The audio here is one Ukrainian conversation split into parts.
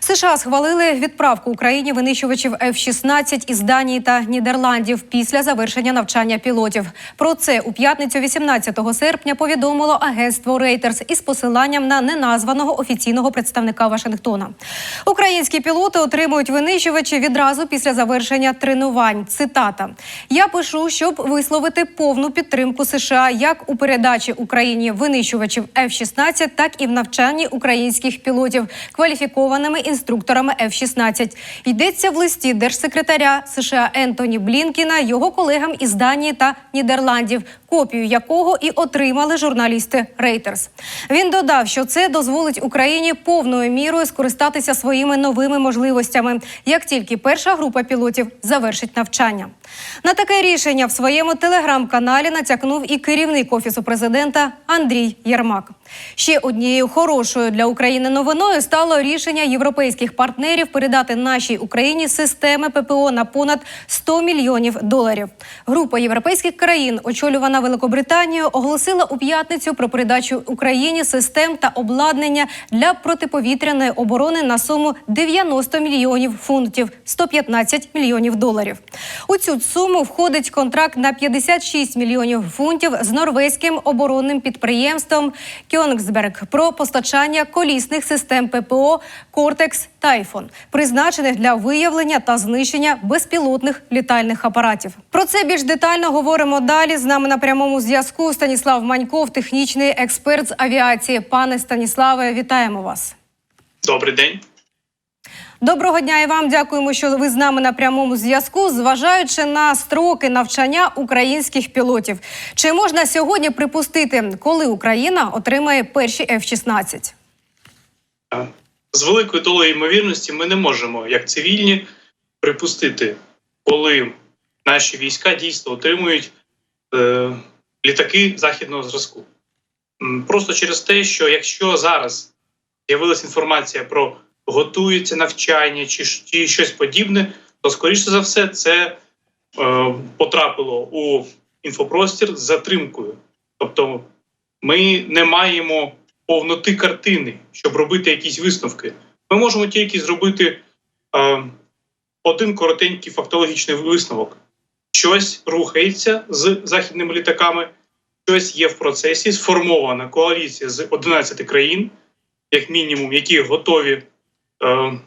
США схвалили відправку Україні винищувачів F-16 із Данії та Нідерландів після завершення навчання пілотів. Про це у п'ятницю, 18 серпня, повідомило агентство Reuters із посиланням на неназваного офіційного представника Вашингтона. Українські пілоти отримують винищувачі відразу після завершення тренувань. Цитата: Я пишу, щоб висловити повну підтримку США як у передачі Україні винищувачів F-16, так і в навчанні українських пілотів кваліфікованими інструкторами F-16. Йдеться в листі держсекретаря США Ентоні Блінкіна його колегам із Данії та Нідерландів, копію якого і отримали журналісти Reuters. Він додав, що це дозволить Україні повною мірою скористатися своїми новими можливостями, як тільки перша група пілотів завершить навчання. На таке рішення в своєму телеграм-каналі натякнув і керівник офісу президента Андрій Єрмак. Ще однією хорошою для України новиною стало рішення європейських партнерів передати нашій Україні системи ППО на понад 100 мільйонів доларів. Група європейських країн, очолювана Великобританією, оголосила у п'ятницю про передачу Україні систем та обладнання для протиповітряної оборони на суму 90 мільйонів фунтів 115 мільйонів доларів. У цю суму входить контракт на 56 мільйонів фунтів з норвезьким оборонним підприємством Кьонгсберг про постачання колісних систем ППО Кортекс Тайфон, призначених для виявлення та знищення безпілотних літальних апаратів. Про це більш детально говоримо далі. З нами на прямому зв'язку Станіслав Маньков, технічний експерт з авіації. Пане Станіславе, вітаємо вас. Добрий день. Доброго дня і вам дякуємо, що ви з нами на прямому зв'язку. Зважаючи на строки навчання українських пілотів, чи можна сьогодні припустити, коли Україна отримає перші F-16? З великою долею ймовірності ми не можемо, як цивільні, припустити, коли наші війська дійсно отримують е, літаки західного зразку. Просто через те, що якщо зараз з'явилася інформація про готується навчання чи, чи щось подібне, то скоріше за все це е, потрапило у інфопростір з затримкою. Тобто ми не маємо повноти картини, щоб робити якісь висновки. Ми можемо тільки зробити е, один коротенький фактологічний висновок: щось рухається з західними літаками, щось є в процесі. Сформована коаліція з 11 країн, як мінімум, які готові е,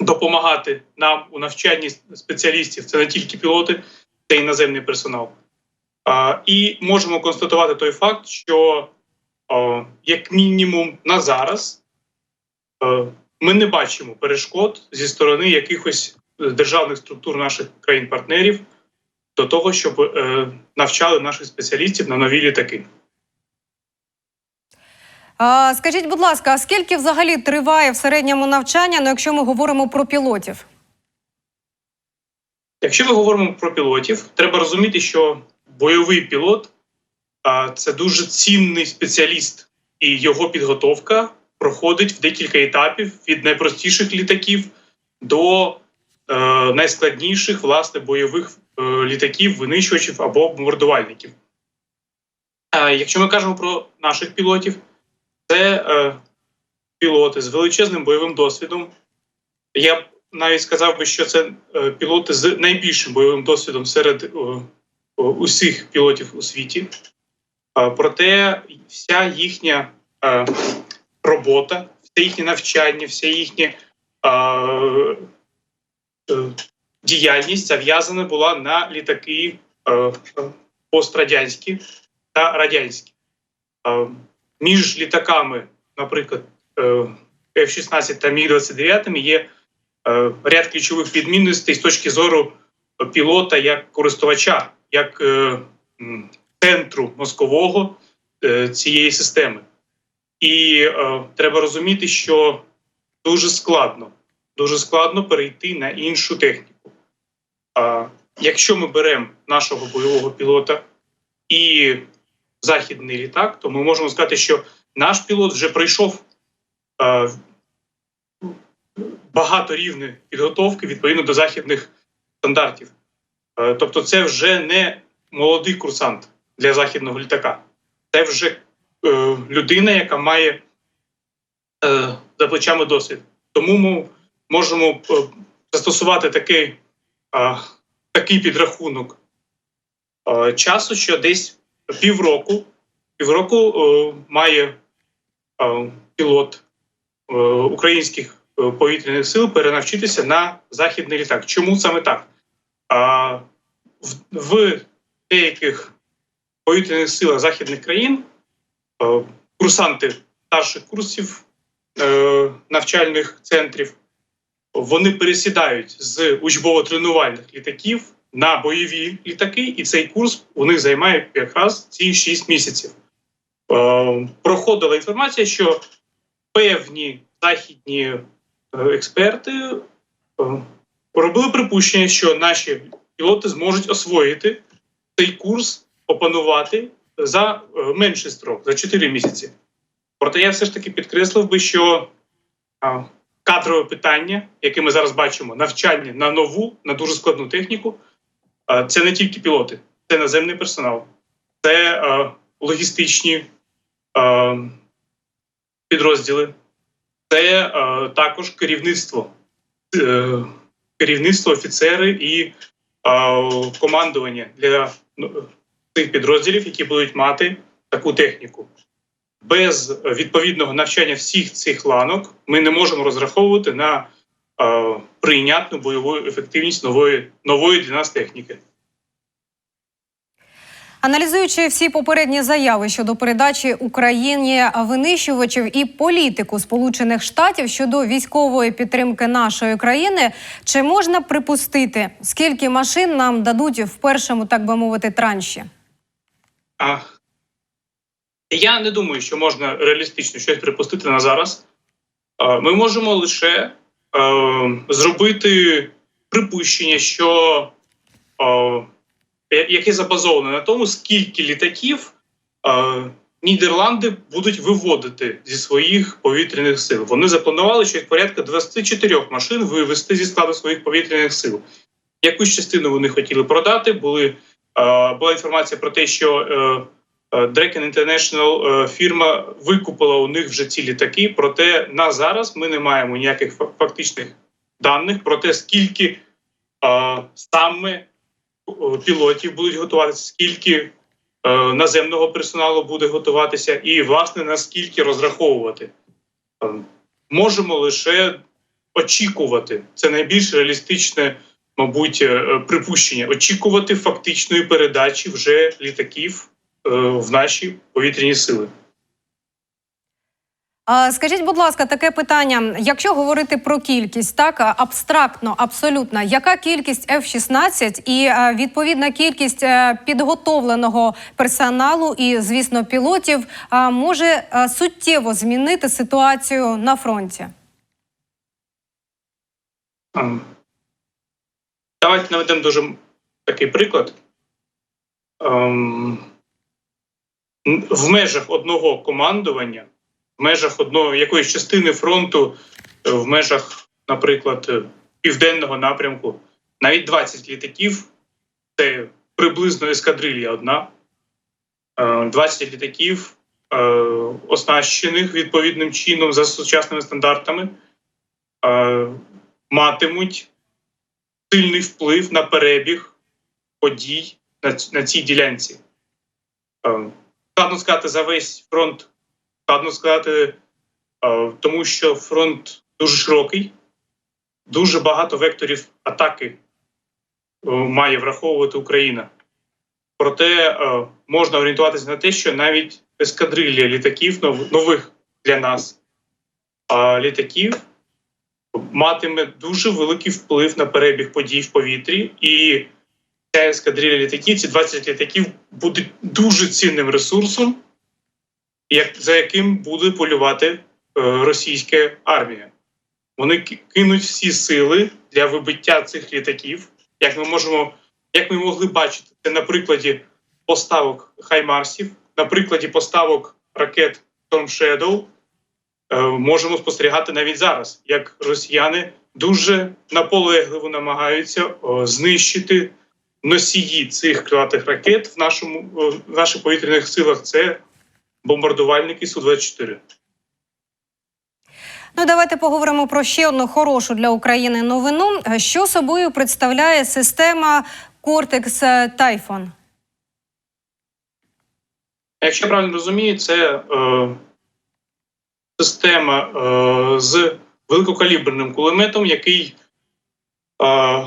допомагати нам у навчанні спеціалістів. Це не тільки пілоти, це і персонал. А, і можемо констатувати той факт, що як мінімум на зараз е, ми не бачимо перешкод зі сторони якихось е, державних структур наших країн-партнерів до того, щоб е, навчали наших спеціалістів на нові літаки. А, скажіть, будь ласка, а скільки взагалі триває в середньому навчання, ну якщо ми говоримо про пілотів? Якщо ми говоримо про пілотів, треба розуміти, що бойовий пілот це дуже цінний спеціаліст, і його підготовка проходить в декілька етапів від найпростіших літаків до е, найскладніших власне бойових е, літаків, винищувачів або бомбардувальників. Якщо ми кажемо про наших пілотів, це е, пілоти з величезним бойовим досвідом. Я б навіть сказав би, що це пілоти з найбільшим бойовим досвідом серед усіх пілотів у світі. Е, проте вся їхня е, робота, все їхнє навчання, вся їхня е, діяльність зав'язана була на літаки пострадянські та радянські. Між літаками, наприклад, е, F-16 та Міг-29 є е, ряд ключових відмінностей з точки зору пілота як користувача, як центру мозкового е, цієї системи. І е, треба розуміти, що дуже складно, дуже складно перейти на іншу техніку. Якщо ми беремо нашого бойового пілота і західний літак, то ми можемо сказати, що наш пілот вже пройшов е, багато рівнів підготовки відповідно до західних стандартів. Тобто, це вже не молодий курсант для західного літака, це вже е, людина, яка має е, за плечами досвід. Тому ми можемо е, застосувати такий, е, такий підрахунок е, часу, що десь півроку, півроку е, має е, пілот е, українських е, повітряних сил перенавчитися на західний літак. Чому саме так? А, в, в деяких повітряних силах західних країн е, курсанти старших курсів е, навчальних центрів вони пересідають з учбово-тренувальних літаків на бойові літаки, і цей курс у них займає якраз ці 6 місяців. Е, проходила інформація, що певні західні експерти робили припущення, що наші пілоти зможуть освоїти цей курс, опанувати за е, менший строк, за 4 місяці. Проте я все ж таки підкреслив би, що кадрове питання, яке ми зараз бачимо, навчання на нову, на дуже складну техніку, це не тільки пілоти, це наземний персонал, це логістичні підрозділи, це також керівництво, е, керівництво, офіцери і командування для ну, тих підрозділів, які будуть мати таку техніку. Без відповідного навчання всіх цих ланок ми не можемо розраховувати на е, прийнятну бойову ефективність нової, нової для нас техніки. Аналізуючи всі попередні заяви щодо передачі Україні винищувачів і політику Сполучених Штатів щодо військової підтримки нашої країни, чи можна припустити, скільки машин нам дадуть в першому, так би мовити, транші? А, я не думаю, що можна реалістично щось припустити на зараз. Ми можемо лише зробити припущення, що яке забазоване на тому, скільки літаків Нідерланди будуть виводити зі своїх повітряних сил. Вони запланували, що порядка 24 машин вивести зі складу своїх повітряних сил. Якусь частину вони хотіли продати. Були, була інформація про те, що е, е, Draken International е, фірма викупила у них вже ці літаки. Проте на зараз ми не маємо ніяких фактичних даних про те, скільки е, саме е, пілотів будуть готуватися, скільки е, наземного персоналу буде готуватися, і власне наскільки розраховувати. Е, можемо лише очікувати. Це найбільш реалістичне, мабуть, е, е, припущення. Очікувати фактичної передачі вже літаків е, в наші повітряні сили. Скажіть, будь ласка, таке питання: якщо говорити про кількість, так абстрактно, абсолютно, яка кількість F-16 і відповідна кількість підготовленого персоналу і, звісно, пілотів може суттєво змінити ситуацію на фронті? Давайте наведемо дуже такий приклад. Ем, В межах одного командування, в межах одного якоїсь частини фронту, е, в межах, наприклад, е, південного напрямку, навіть 20 літаків це приблизно ескадрилья одна. Е, 20 літаків, е, оснащених відповідним чином за сучасними стандартами. матимуть сильний вплив на перебіг подій на, на цій ділянці. Е, Складно сказати за весь фронт, складно сказати, е, тому що фронт дуже широкий, дуже багато векторів атаки е, має враховувати Україна. Проте е, можна орієнтуватися на те, що навіть ескадрилля літаків нових для нас літаків матиме дуже великий вплив на перебіг подій в повітрі, і ця ескадрилья літаків, ці 20 літаків будуть дуже цінним ресурсом, за яким буде полювати е, російська армія. Вони кинуть всі сили для вибиття цих літаків, як ми можемо, як ми могли бачити це на прикладі поставок Хаймарсів, на прикладі поставок ракет Storm Shadow, можемо спостерігати навіть зараз, як росіяни дуже наполегливо намагаються знищити носії цих крилатих ракет в нашому е, в наших повітряних силах. Це бомбардувальники Су-24. Ну, давайте поговоримо про ще одну хорошу для України новину. Що собою представляє система Cortex Typhoon? Якщо я правильно розумію, це е, система е, з великокаліберним кулеметом, який е,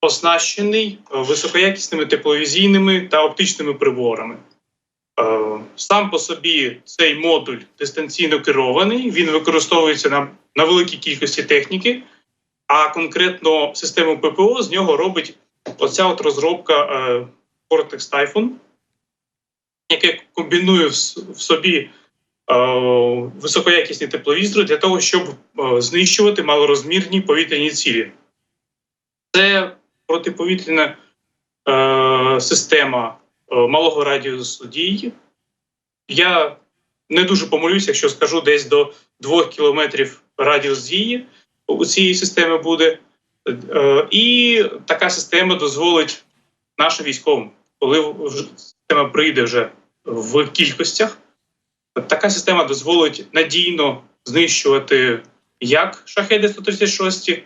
оснащений е, високоякісними тепловізійними та оптичними приборами. Сам по собі цей модуль дистанційно керований, він використовується на, на великій кількості техніки, а конкретно систему ППО з нього робить оця от розробка Cortex Typhoon, яке комбінує в, собі е, високоякісні тепловізори для того, щоб е, знищувати малорозмірні повітряні цілі. Це протиповітряна е, система малого радіусу дії. Я не дуже помилюся, якщо скажу десь до 2 кілометрів радіус дії у цієї системи буде. І така система дозволить нашим військовим, коли система прийде вже в кількостях, така система дозволить надійно знищувати як шахеди 136, е,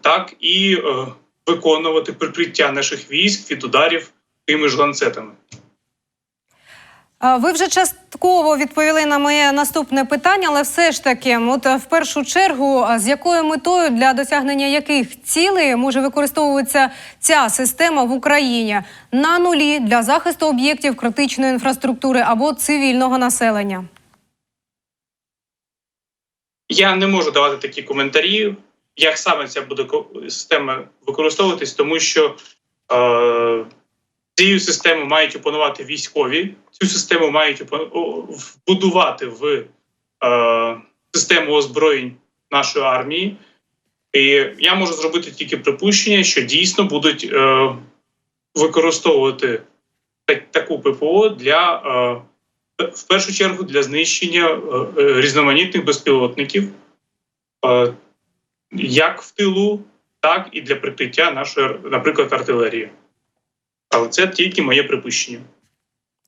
так і е, виконувати прикриття наших військ від ударів тими ж ланцетами. Ви вже частково відповіли на моє наступне питання, але все ж таки, от в першу чергу, з якою метою для досягнення яких цілей може використовуватися ця система в Україні на нулі для захисту об'єктів критичної інфраструктури або цивільного населення? Я не можу давати такі коментарі, як саме ця буде система використовуватись, тому що е, цією системою мають опанувати військові, цю систему мають вбудувати в е, систему озброєнь нашої армії. І я можу зробити тільки припущення, що дійсно будуть е, використовувати так- таку ППО для е, в першу чергу для знищення е, різноманітних безпілотників, е, як в тилу, так і для прикриття нашої, наприклад, артилерії. Але це тільки моє припущення.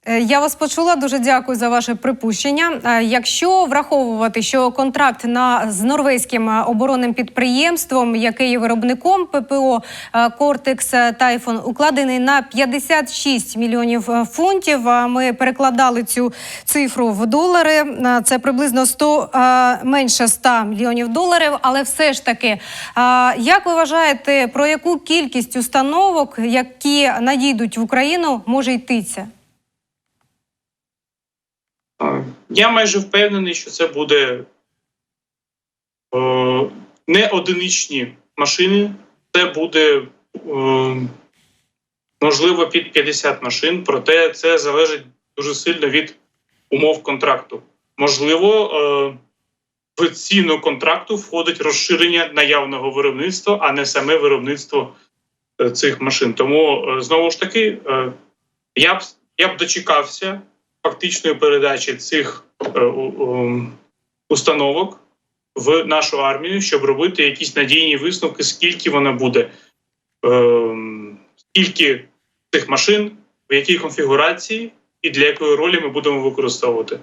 Е, Я вас почула. Дуже дякую за ваше припущення. Е, Якщо враховувати, що контракт на з норвезьким оборонним підприємством, яке є виробником ППО Cortex Typhoon, укладений на 56 мільйонів е, фунтів. Ми перекладали цю цифру в долари. Це приблизно 100, е, менше 100 мільйонів доларів. Але все ж таки, як ви вважаєте, про яку кількість установок, які надійдуть в Україну, може йтися? Е, Я майже впевнений, що це буде е, не одиничні машини, це буде е, можливо під 50 машин, проте це залежить дуже сильно від умов контракту. Можливо, е, в ціну контракту входить розширення наявного виробництва, а не саме виробництво е, цих машин. Тому е, знову ж таки, е, я б я б дочекався фактичної передачі цих установок в нашу армію, щоб робити якісь надійні висновки, скільки вона буде, е, скільки цих машин, в якій конфігурації і для якої ролі ми будемо використовувати.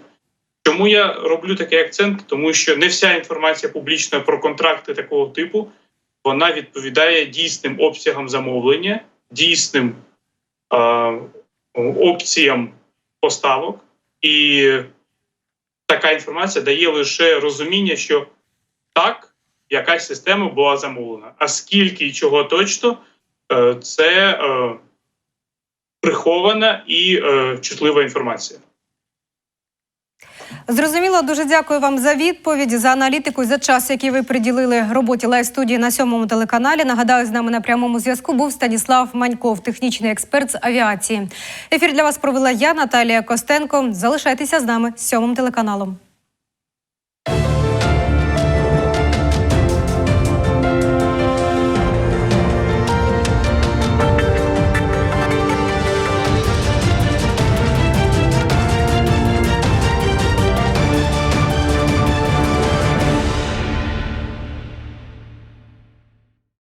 Чому я роблю такий акцент? Тому що не вся інформація публічна про контракти такого типу вона відповідає дійсним обсягам замовлення, дійсним е, опціям поставок, і така інформація дає лише розуміння, що так, якась система була замовлена. А скільки і чого точно, е, це е, прихована і е, чутлива інформація. Зрозуміло, дуже дякую вам за відповідь, за аналітику і за час, який ви приділили роботі лайв студії на сьомому телеканалі. Нагадаю, з нами на прямому зв'язку був Станіслав Маньков, технічний експерт з авіації. Ефір для вас провела я, Наталія Костенко. Залишайтеся з нами сьомим телеканалом.